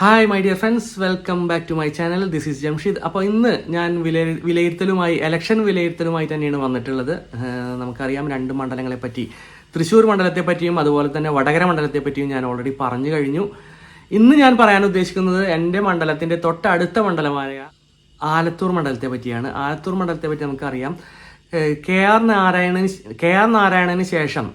Hi my dear friends welcome back to my channel this is Jamsheed അപ്പോൾ ഇന്ന് ഞാൻ വില വിലയിരുത്തലുമായി ഇലക്ഷൻ വിലയിരുത്തലുമായി തന്നെയാണ് വന്നിട്ടുള്ളത്. നമുക്കറിയാം രണ്ട് മണ്ഡലങ്ങളെ പറ്റി. തൃശ്ശൂർ മണ്ഡലത്തെ പറ്റിയും അതുപോലെ തന്നെ വടകര മണ്ഡലത്തെ പറ്റിയും ഞാൻ ഓൾറെഡി പറഞ്ഞു കഴിഞ്ഞു. ഇന്ന് ഞാൻ പറയാൻ ഉദ്ദേശിക്കുന്നത് എന്റെ മണ്ഡലത്തിന്റെ തൊട്ടടുത്ത മണ്ഡലമായ ആലത്തൂർ മണ്ഡലത്തെ പറ്റിയാണ്. ആലത്തൂർ മണ്ഡലത്തെ പറ്റി നമുക്കറിയാം. കെ ആർ നാരായണന് കെ ആർ നാരായണന് ശേഷം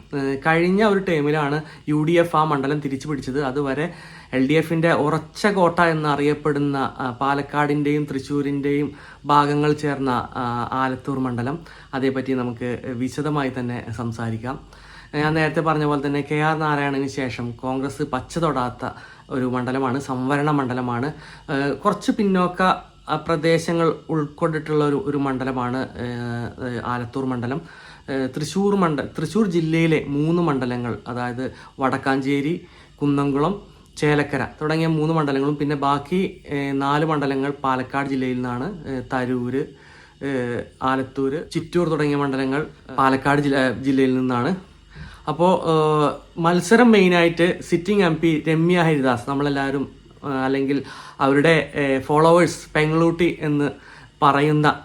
കഴിഞ്ഞ ഒരു ടൈമിലാണ് യു ഡി എഫ് ആ മണ്ഡലം തിരിച്ചു പിടിച്ചത്. അതുവരെ എൽ ഡി എഫിന്റെ ഉറച്ച കോട്ട എന്നറിയപ്പെടുന്ന പാലക്കാടിന്റെയും തൃശ്ശൂരിന്റെയും ഭാഗങ്ങൾ ചേർന്ന ആലത്തൂർ മണ്ഡലം. അതേപറ്റി നമുക്ക് വിശദമായി തന്നെ സംസാരിക്കാം. ഞാൻ നേരത്തെ പറഞ്ഞ പോലെ തന്നെ കെ ആർ നാരായണന് ശേഷം കോൺഗ്രസ് പച്ച തൊടാത്ത ഒരു മണ്ഡലമാണ് സംവരണ മണ്ഡലമാണ്. കുറച്ച് പിന്നോക്ക പ്രദേശങ്ങൾ ഉൾക്കൊണ്ടിട്ടുള്ള ഒരു ഒരു മണ്ഡലമാണ് ആലത്തൂർ മണ്ഡലം. തൃശ്ശൂർ മണ്ഡ തൃശ്ശൂർ ജില്ലയിലെ മൂന്ന് മണ്ഡലങ്ങൾ അതായത് വടക്കാഞ്ചേരി കുന്നംകുളം ചേലക്കര തുടങ്ങിയ മൂന്ന് മണ്ഡലങ്ങളും പിന്നെ ബാക്കി നാല് മണ്ഡലങ്ങൾ പാലക്കാട് ജില്ലയിൽ നിന്നാണ് തരൂർ ഏഹ്, ചിറ്റൂർ തുടങ്ങിയ മണ്ഡലങ്ങൾ പാലക്കാട് ജില്ല ജില്ലയിൽ നിന്നാണ്. അപ്പോൾ മത്സരം മെയിനായിട്ട് sitting M P Ramya Haridas നമ്മളെല്ലാവരും അല്ലെങ്കിൽ അവരുടെ ഫോളോവേഴ്സ് പെങ്ങളൂട്ടി എന്ന് പറയുന്ന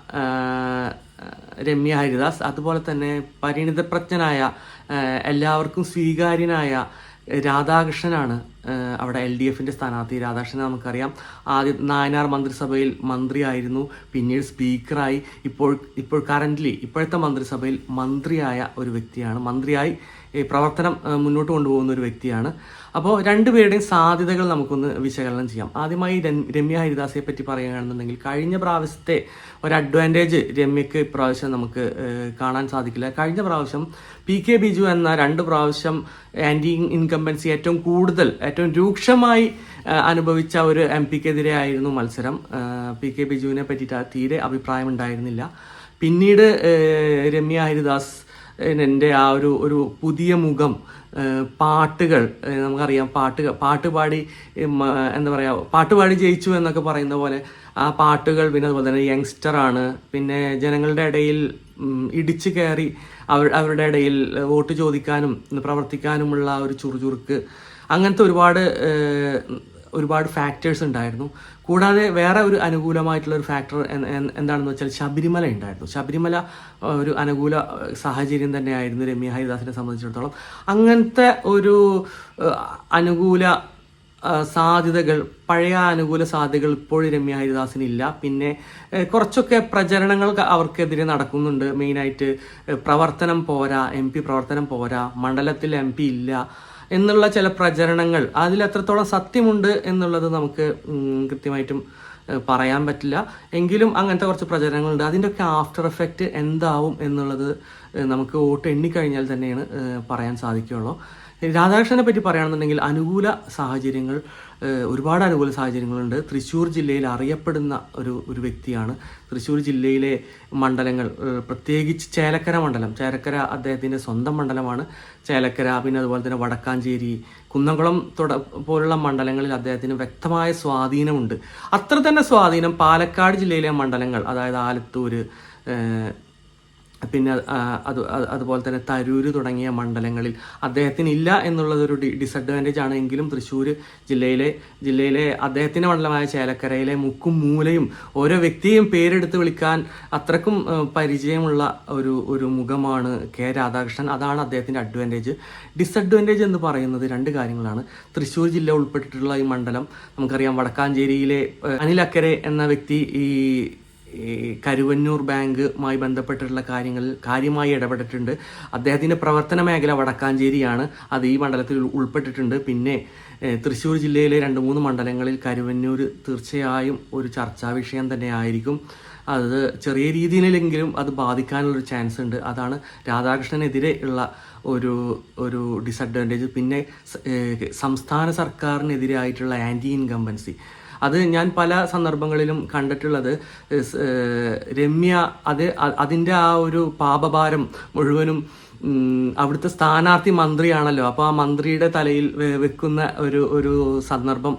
രമ്യ ഹരിദാസ് അതുപോലെ തന്നെ പരിണിതപ്രജ്ഞനായ എല്ലാവർക്കും സ്വീകാര്യനായ രാധാകൃഷ്ണനാണ് അവിടെ എൽ ഡി എഫിന്റെ സ്ഥാനാർത്ഥി. രാധാകൃഷ്ണൻ നമുക്കറിയാം. ആദ്യം നായനാർ മന്ത്രിസഭയിൽ മന്ത്രിയായിരുന്നു. പിന്നീട് സ്പീക്കറായി. ഇപ്പോൾ ഇപ്പോൾ കറന്റ്ലി ഇപ്പോഴത്തെ മന്ത്രിസഭയിൽ മന്ത്രിയായ ഒരു വ്യക്തിയാണ്. മന്ത്രിയായി ഈ പ്രവർത്തനം മുന്നോട്ട് കൊണ്ടുപോകുന്ന ഒരു വ്യക്തിയാണ്. അപ്പോൾ രണ്ടുപേരുടെയും സാധ്യതകൾ നമുക്കൊന്ന് വിശകലനം ചെയ്യാം. ആദ്യമായി രമ്യ ഹരിദാസിയെ പറ്റി പറയുകയാണെന്നുണ്ടെങ്കിൽ കഴിഞ്ഞ പ്രാവശ്യത്തെ ഒരു അഡ്വാന്റേജ് രമ്യക്ക് ഇപ്രാവശ്യം നമുക്ക് കാണാൻ സാധിക്കില്ല. കഴിഞ്ഞ പ്രാവശ്യം പി കെ ബിജു എന്ന രണ്ട് പ്രാവശ്യം ആന്റി ഇൻകംബൻസി ഏറ്റവും കൂടുതൽ ഏറ്റവും രൂക്ഷമായി അനുഭവിച്ച ഒരു എം പിക്കെതിരെ ആയിരുന്നു മത്സരം. പി കെ ബിജുവിനെ പറ്റിയിട്ട് തീരെ അഭിപ്രായം ഉണ്ടായിരുന്നില്ല പിന്നീട് രമ്യ ഹരിദാസ് എന്റെ ആ ഒരു ഒരു പുതിയ മുഖം പാട്ടുകൾ നമുക്കറിയാം പാട്ട് പാട്ടുപാടി എന്താ പറയുക പാട്ടുപാടി ജയിച്ചു എന്നൊക്കെ പറയുന്ന പോലെ ആ പാട്ടുകൾ പിന്നെ അതുപോലെ തന്നെ യങ്സ്റ്ററാണ് പിന്നെ ജനങ്ങളുടെ ഇടയിൽ ഇടിച്ചു കയറി അവർ അവരുടെ ഇടയിൽ വോട്ട് ചോദിക്കാനും പ്രവർത്തിക്കാനുമുള്ള ഒരു ചുറുചുറുക്ക് അങ്ങനത്തെ ഒരുപാട് ഒരുപാട് ഫാക്ടേഴ്സ് ഉണ്ടായിരുന്നു. കൂടാതെ വേറെ ഒരു അനുകൂലമായിട്ടുള്ള ഒരു ഫാക്ടർ എന്താണെന്ന് വെച്ചാൽ ശബരിമല ഉണ്ടായിരുന്നു. ശബരിമല ഒരു അനുകൂല സാഹചര്യം തന്നെയായിരുന്നു രമ്യ ഹരിദാസിനെ സംബന്ധിച്ചിടത്തോളം. അങ്ങനത്തെ ഒരു അനുകൂല സാധ്യതകൾ പഴയ അനുകൂല സാധ്യതകൾ ഇപ്പോഴും രമ്യ ഹരിദാസിനില്ല. പിന്നെ കുറച്ചൊക്കെ പ്രചരണങ്ങൾ അവർക്കെതിരെ നടക്കുന്നുണ്ട്. മെയിനായിട്ട് പ്രവർത്തനം പോരാ എം പി പ്രവർത്തനം പോരാ മണ്ഡലത്തിൽ എം പി ഇല്ല. എന്നുള്ള ചില പ്രചരണങ്ങൾ. അതിൽ എത്രത്തോളം സത്യമുണ്ട് എന്നുള്ളത് നമുക്ക് കൃത്യമായിട്ടും പറയാൻ പറ്റില്ല. എങ്കിലും അങ്ങനത്തെ കുറച്ച് പ്രചരണങ്ങളുണ്ട്. അതിന്റെയൊക്കെ ആഫ്റ്റർ എഫക്റ്റ് എന്താവും എന്നുള്ളത് നമുക്ക് വോട്ട് എണ്ണിക്കഴിഞ്ഞാൽ തന്നെയാണ് പറയാൻ സാധിക്കുകയുള്ളൂ. രാധാകൃഷ്ണനെ പറ്റി പറയുകയാണെന്നുണ്ടെങ്കിൽ അനുകൂല സാഹചര്യങ്ങൾ ഒരുപാട് അനുകൂല സാഹചര്യങ്ങളുണ്ട്. തൃശ്ശൂർ ജില്ലയിൽ അറിയപ്പെടുന്ന ഒരു ഒരു വ്യക്തിയാണ്. തൃശ്ശൂർ ജില്ലയിലെ മണ്ഡലങ്ങൾ പ്രത്യേകിച്ച് ചേലക്കര മണ്ഡലം. ചേലക്കര അദ്ദേഹത്തിന്റെ സ്വന്തം മണ്ഡലമാണ്. ചേലക്കര പിന്നെ അതുപോലെ തന്നെ വടക്കാഞ്ചേരി കുന്നംകുളം തുട പോലുള്ള മണ്ഡലങ്ങളിൽ അദ്ദേഹത്തിന് വ്യക്തമായ സ്വാധീനമുണ്ട്. അത്ര തന്നെ സ്വാധീനം പാലക്കാട് ജില്ലയിലെ മണ്ഡലങ്ങൾ അതായത് ആലത്തൂര് ഏഹ്, പിന്നെ അത് അത് അതുപോലെ തന്നെ തരൂര് തുടങ്ങിയ മണ്ഡലങ്ങളിൽ അദ്ദേഹത്തിന് ഇല്ല എന്നുള്ളത് ഒരു ഡി ഡിസഡ്വാന്റേജ് ആണ്. എങ്കിലും തൃശ്ശൂർ ജില്ലയിലെ ജില്ലയിലെ അദ്ദേഹത്തിന്റെ മണ്ഡലമായ ചേലക്കരയിലെ മുക്കും മൂലയും ഓരോ വ്യക്തിയെയും പേരെടുത്ത് വിളിക്കാൻ അത്രക്കും പരിചയമുള്ള ഒരു ഒരു മുഖമാണ് കെ രാധാകൃഷ്ണൻ. അതാണ് അദ്ദേഹത്തിന്റെ അഡ്വാന്റേജ് ഡിസഡ്വാന്റേജ് എന്ന് പറയുന്നത് രണ്ട് കാര്യങ്ങളാണ്. തൃശ്ശൂർ ജില്ല ഉൾപ്പെട്ടിട്ടുള്ള ഈ മണ്ഡലം നമുക്കറിയാം വടക്കാഞ്ചേരിയിലെ അനിലക്കരെ എന്ന വ്യക്തി ഈ കരുവന്നൂർ ബാങ്കുമായി ബന്ധപ്പെട്ടിട്ടുള്ള കാര്യങ്ങളിൽ കാര്യമായി ഇടപെട്ടിട്ടുണ്ട്. അദ്ദേഹത്തിന്റെ പ്രവർത്തന മേഖല വടക്കാഞ്ചേരിയാണ്. അത് ഈ മണ്ഡലത്തിൽ ഉൾപ്പെട്ടിട്ടുണ്ട്. പിന്നെ തൃശ്ശൂർ ജില്ലയിലെ രണ്ട് മൂന്ന് മണ്ഡലങ്ങളിൽ കരുവന്നൂർ തീർച്ചയായും ഒരു ചർച്ചാ വിഷയം തന്നെ ആയിരിക്കും അത് ചെറിയ രീതിയിലെങ്കിലും അത് ബാധിക്കാനുള്ളൊരു ചാൻസ് ഉണ്ട്. അതാണ് രാധാകൃഷ്ണനെതിരെ ഉള്ള ഒരു ഒരു ഡിസഡ്വാന്റേജ് പിന്നെ സംസ്ഥാന സർക്കാരിനെതിരായിട്ടുള്ള ആന്റി ഇൻകംബൻസി അത് ഞാൻ പല സന്ദർഭങ്ങളിലും കണ്ടിട്ടുള്ളത് രമ്യ അത് അതിന്റെ ആ ഒരു പാപഭാരം മുഴുവനും അവിടുത്തെ സ്ഥാനാർത്ഥി മന്ത്രിയാണല്ലോ. അപ്പോൾ ആ മന്ത്രിയുടെ തലയിൽ വെക്കുന്ന ഒരു ഒരു സന്ദർഭം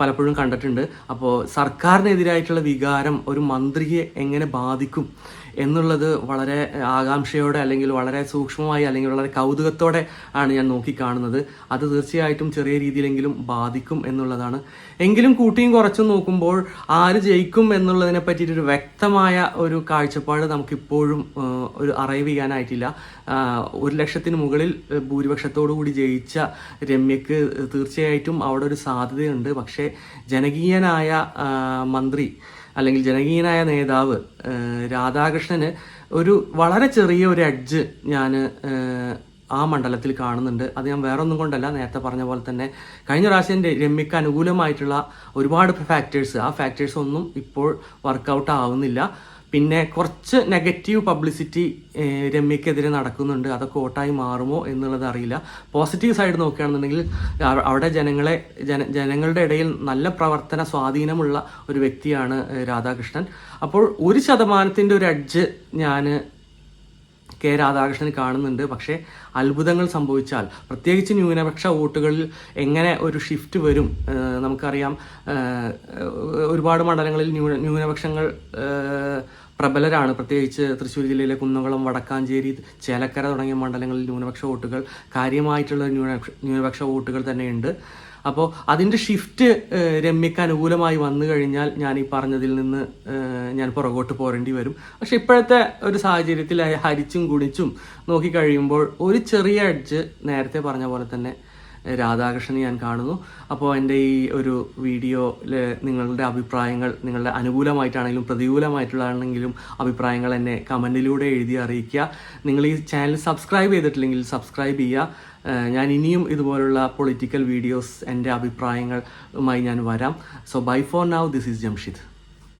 പലപ്പോഴും കണ്ടിട്ടുണ്ട്. അപ്പോൾ സർക്കാരിനെതിരായിട്ടുള്ള വികാരം ഒരു മന്ത്രിയെ എങ്ങനെ ബാധിക്കും? എന്നുള്ളത് വളരെ ആകാംക്ഷയോടെ അല്ലെങ്കിൽ വളരെ സൂക്ഷ്മമായി അല്ലെങ്കിൽ വളരെ കൗതുകത്തോടെ ആണ് ഞാൻ നോക്കിക്കാണുന്നത്. അത് തീർച്ചയായിട്ടും ചെറിയ രീതിയിലെങ്കിലും ബാധിക്കും എന്നുള്ളതാണ്. എങ്കിലും കൂട്ടിയും കുറച്ചും നോക്കുമ്പോൾ ആര് ജയിക്കും എന്നുള്ളതിനെ പറ്റിയിട്ടൊരു വ്യക്തമായ ഒരു കാഴ്ചപ്പാട് നമുക്കിപ്പോഴും ഒരു അറൈവ് ചെയ്യാനായിട്ടില്ല. ഒരു ലക്ഷത്തിന് മുകളിൽ ഭൂരിപക്ഷത്തോടു കൂടി ജയിച്ച രമ്യക്ക് തീർച്ചയായിട്ടും അവിടെ ഒരു സാധ്യതയുണ്ട്. പക്ഷേ ജനകീയനായ മന്ത്രി അല്ലെങ്കിൽ ജനകീയനായ നേതാവ് രാധാകൃഷ്ണന് ഒരു വളരെ ചെറിയ ഒരു എഡ്ജ് ഞാൻ ആ മണ്ഡലത്തിൽ കാണുന്നുണ്ട്. അത് ഞാൻ വേറെ ഒന്നും കൊണ്ടല്ല നേരത്തെ പറഞ്ഞ പോലെ തന്നെ കഴിഞ്ഞ പ്രാവശ്യം രമ്യക്ക് അനുകൂലമായിട്ടുള്ള ഒരുപാട് ഫാക്ടേഴ്സ് ആ ഫാക്ടേഴ്സ് ഒന്നും ഇപ്പോൾ വർക്കൗട്ട് ആവുന്നില്ല. പിന്നെ കുറച്ച് നെഗറ്റീവ് പബ്ലിസിറ്റി രമ്യക്കെതിരെ നടക്കുന്നുണ്ട്. അതൊക്കെ വോട്ടായി മാറുമോ എന്നുള്ളത് അറിയില്ല. പോസിറ്റീവ് സൈഡ് നോക്കുകയാണെന്നുണ്ടെങ്കിൽ അവിടെ ജനങ്ങളെ ജന ജനങ്ങളുടെ ഇടയിൽ നല്ല പ്രവർത്തന സ്വാധീനമുള്ള ഒരു വ്യക്തിയാണ് രാധാകൃഷ്ണൻ. അപ്പോൾ ഒരു ശതമാനത്തിന്റെ ഒരു അഡ്ജ് ഞാൻ കെ രാധാകൃഷ്ണൻ കാണുന്നുണ്ട്. പക്ഷേ അത്ഭുതങ്ങൾ സംഭവിച്ചാൽ പ്രത്യേകിച്ച് ന്യൂനപക്ഷ വോട്ടുകളിൽ എങ്ങനെ ഒരു ഷിഫ്റ്റ് വരും നമുക്കറിയാം. ഒരുപാട് മണ്ഡലങ്ങളിൽ ന്യൂന ന്യൂനപക്ഷങ്ങൾ പ്രബലരാണ്. പ്രത്യേകിച്ച് തൃശ്ശൂർ ജില്ലയിലെ കുന്നംകുളം വടക്കാഞ്ചേരി ചേലക്കര തുടങ്ങിയ മണ്ഡലങ്ങളിൽ ന്യൂനപക്ഷ വോട്ടുകൾ കാര്യമായിട്ടുള്ള ന്യൂനപക്ഷ ന്യൂനപക്ഷ വോട്ടുകൾ തന്നെയുണ്ട്. അപ്പോൾ അതിന്റെ ഷിഫ്റ്റ് രമ്യക്ക് അനുകൂലമായി വന്നു കഴിഞ്ഞാൽ ഞാൻ ഈ പറഞ്ഞതിൽ നിന്ന് ഞാൻ പുറകോട്ട് പോരേണ്ടി വരും. പക്ഷെ ഇപ്പോഴത്തെ ഒരു സാഹചര്യത്തിൽ ഹരിച്ചും നോക്കി നോക്കിക്കഴിയുമ്പോൾ ഒരു ചെറിയ അഡ്ജ് നേരത്തെ പറഞ്ഞ പോലെ തന്നെ രാധാകൃഷ്ണനെ ഞാൻ കാണുന്നു. അപ്പോൾ എന്റെ ഈ ഒരു വീഡിയോയിൽ നിങ്ങളുടെ അഭിപ്രായങ്ങൾ നിങ്ങളുടെ അനുകൂലമായിട്ടാണെങ്കിലും പ്രതികൂലമായിട്ടുള്ളതാണെങ്കിലും അഭിപ്രായങ്ങൾ എന്നെ കമന്റിലൂടെ എഴുതി അറിയിക്കുക. നിങ്ങൾ ഈ ചാനൽ സബ്സ്ക്രൈബ് ചെയ്തിട്ടില്ലെങ്കിൽ സബ്സ്ക്രൈബ് ചെയ്യുക. ഞാൻ ഇനിയും ഇതുപോലുള്ള പൊളിറ്റിക്കൽ വീഡിയോസ് എന്റെ അഭിപ്രായങ്ങളുമായി ഞാൻ വരാം. So bye for now this is Jamshid